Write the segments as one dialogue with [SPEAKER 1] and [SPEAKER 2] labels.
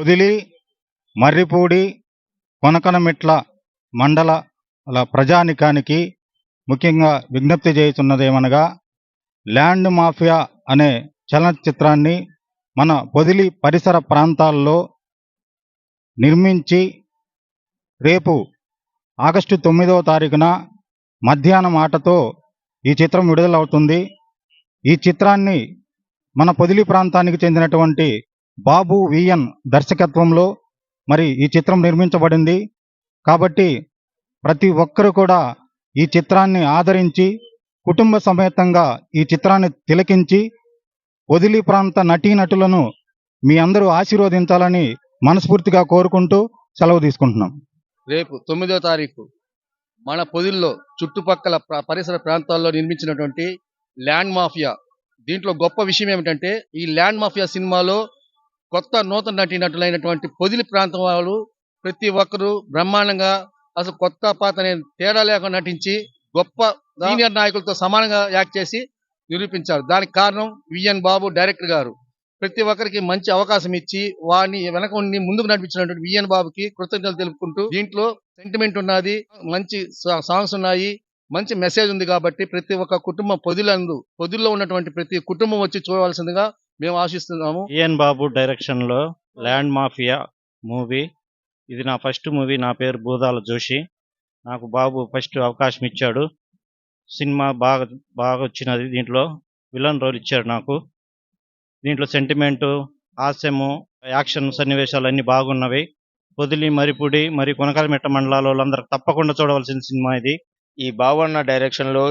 [SPEAKER 1] పొదిలి మర్రిపూడి కొనకనమిట్ల మండల ప్రజానికానికి ముఖ్యంగా విజ్ఞప్తి చేస్తున్నదేమనగా ల్యాండ్ మాఫియా అనే చలనచిత్రాన్ని మన పొదిలి పరిసర ప్రాంతాల్లో నిర్మించి రేపు ఆగస్టు తొమ్మిదవ తారీఖున మధ్యాహ్నం ఆటతో ఈ చిత్రం విడుదలవుతుంది. ఈ చిత్రాన్ని మన పొదిలి ప్రాంతానికి చెందినటువంటి బాబు విఎన్ దర్శకత్వంలో మరి ఈ చిత్రం నిర్మించబడింది. కాబట్టి ప్రతి ఒక్కరు కూడా ఈ చిత్రాన్ని ఆదరించి కుటుంబ సమేతంగా ఈ చిత్రాన్ని తిలకించి వదిలి ప్రాంత నటీనటులను మీ అందరూ ఆశీర్వదించాలని మనస్ఫూర్తిగా కోరుకుంటూ సెలవు తీసుకుంటున్నాం.
[SPEAKER 2] రేపు తొమ్మిదో తారీఖు మన పొదిల్లో చుట్టుపక్కల పరిసర ప్రాంతాల్లో నిర్మించినటువంటి ల్యాండ్ మాఫియా. దీంట్లో గొప్ప విషయం ఏమిటంటే ఈ ల్యాండ్ మాఫియా సినిమాలో కొత్త నూతన నటీనటులైనటువంటి పొదిలి ప్రాంతం వాళ్ళు ప్రతి ఒక్కరూ బ్రహ్మాండంగా అసలు కొత్త పాత తేడా లేకుండా నటించి గొప్ప సీనియర్ నాయకులతో సమానంగా యాక్ట్ చేసి నిరూపించారు. దానికి కారణం విఎన్ బాబు డైరెక్టర్ గారు. ప్రతి ఒక్కరికి మంచి అవకాశం ఇచ్చి వారిని వెనక ఉండి ముందుకు నడిపించినటువంటి విఎన్ బాబుకి కృతజ్ఞతలు తెలుపుకుంటూ దీంట్లో సెంటిమెంట్ ఉన్నది మంచి సాంగ్స్ ఉన్నాయి మంచి మెసేజ్ ఉంది కాబట్టి ప్రతి ఒక్క కుటుంబం పొదిలందు పొదిల్లో ఉన్నటువంటి ప్రతి కుటుంబం వచ్చి చూడవలసిందిగా మేము ఆశిస్తున్నాము.
[SPEAKER 3] ఈఎన్ బాబు డైరెక్షన్లో ల్యాండ్ మాఫియా మూవీ. ఇది నా ఫస్ట్ మూవీ. నా పేరు భూదాల జోషి. నాకు బాబు ఫస్ట్ అవకాశం ఇచ్చాడు. సినిమా బాగా బాగా వచ్చినది దీంట్లో. విలన్ రోల్ ఇచ్చాడు నాకు. దీంట్లో సెంటిమెంటు హాస్యము యాక్షన్ సన్నివేశాలు అన్నీ బాగున్నవి. పొదిలి మరిపుడి మరి కొనకాలమెట్ట మండలాల వాళ్ళందరూ తప్పకుండా చూడవలసిన సినిమా ఇది.
[SPEAKER 4] ఈ బావన్న డైరెక్షన్లో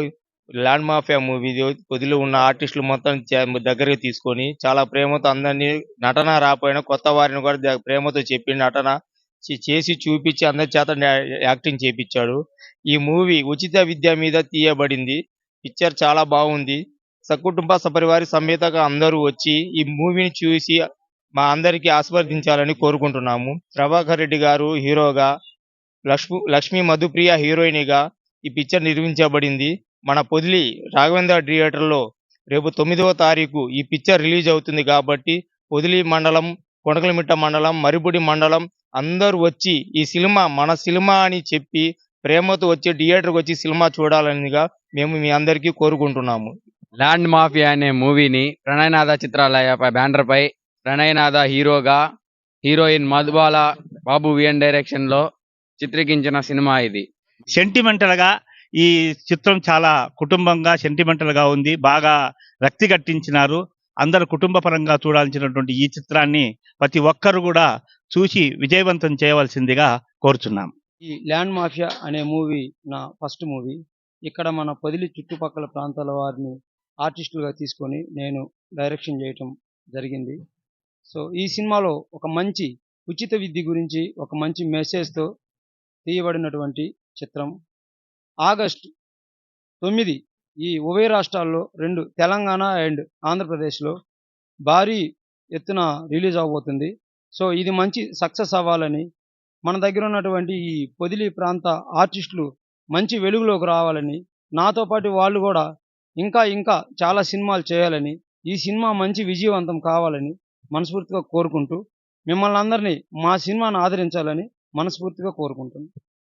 [SPEAKER 4] ల్యాండ్ మాఫియా మూవీ పొదిలో ఉన్న ఆర్టిస్టులు మొత్తం చ- దగ్గరికి తీసుకొని చాలా ప్రేమతో అందరినీ నటన రాపోయినా కొత్త వారిని కూడా ప్రేమతో చెప్పి నటన చేసి చూపించి అందరి చేత యాక్టింగ్ చేపించాడు. ఈ మూవీ ఉచిత విద్య మీద తీయబడింది. పిక్చర్ చాలా బాగుంది. సకుటుంబ సపరివారి సమేతగా అందరూ వచ్చి ఈ మూవీని చూసి మా అందరికీ ఆస్వాదించాలని కోరుకుంటున్నాము. ప్రభాకర్ రెడ్డి గారు హీరోగా లక్ష్మి లక్ష్మీ మధుప్రియ హీరోయిన్గా ఈ పిక్చర్ నిర్మించబడింది. మన పొదిలి రాఘవేంద్ర థియేటర్లో రేపు తొమ్మిదవ తారీఖు ఈ పిక్చర్ రిలీజ్ అవుతుంది కాబట్టి పొదిలి మండలం కొనకలమిట్ట మండలం మరిపుడి మండలం అందరూ వచ్చి ఈ సినిమా మన సినిమా అని చెప్పి ప్రేమతో వచ్చి థియేటర్కి వచ్చి సినిమా చూడాలనిగా మేము మీ అందరికీ కోరుకుంటున్నాము.
[SPEAKER 5] ల్యాండ్ మాఫియా అనే మూవీని ప్రణయనాథ చిత్రాలయ పై- బ్యానర్ పై ప్రణయనాథ హీరోగా హీరోయిన్ మధుబాల బాబు విఎన్ డైరెక్షన్లో చిత్రీకరించిన సినిమా ఇది.
[SPEAKER 6] సెంటిమెంటల్గా ఈ చిత్రం చాలా కుటుంబంగా సెంటిమెంటల్గా ఉంది. బాగా రక్తి కట్టించినారు. అందరు కుటుంబ పరంగా చూడాల్సినటువంటి ఈ చిత్రాన్ని ప్రతి ఒక్కరు కూడా చూసి విజయవంతం చేయవలసిందిగా కోరుచున్నాం.
[SPEAKER 7] ఈ ల్యాండ్ మాఫియా అనే మూవీ నా ఫస్ట్ మూవీ ఇక్కడ మన పొదిలి చుట్టుపక్కల ప్రాంతాల వారిని ఆర్టిస్టులుగా తీసుకొని నేను డైరెక్షన్ చేయటం జరిగింది. సో ఈ సినిమాలో ఒక మంచి ఉచిత విద్య గురించి ఒక మంచి మెసేజ్తో తీయబడినటువంటి చిత్రం. ఆగస్టు తొమ్మిది ఈ ఉభయ రాష్ట్రాల్లో రెండు తెలంగాణ అండ్ ఆంధ్రప్రదేశ్లో భారీ ఎత్తున రిలీజ్ అవబోతుంది. సో ఇది మంచి సక్సెస్ అవ్వాలని మన దగ్గర ఉన్నటువంటి ఈ పొదిలి ప్రాంత ఆర్టిస్టులు మంచి వెలుగులోకి రావాలని నాతో పాటు వాళ్ళు కూడా ఇంకా ఇంకా చాలా సినిమాలు చేయాలని ఈ సినిమా మంచి విజయవంతం కావాలని మనస్ఫూర్తిగా కోరుకుంటూ మిమ్మల్ని అందరినీ మా సినిమాను ఆదరించాలని మనస్ఫూర్తిగా కోరుకుంటున్నాను.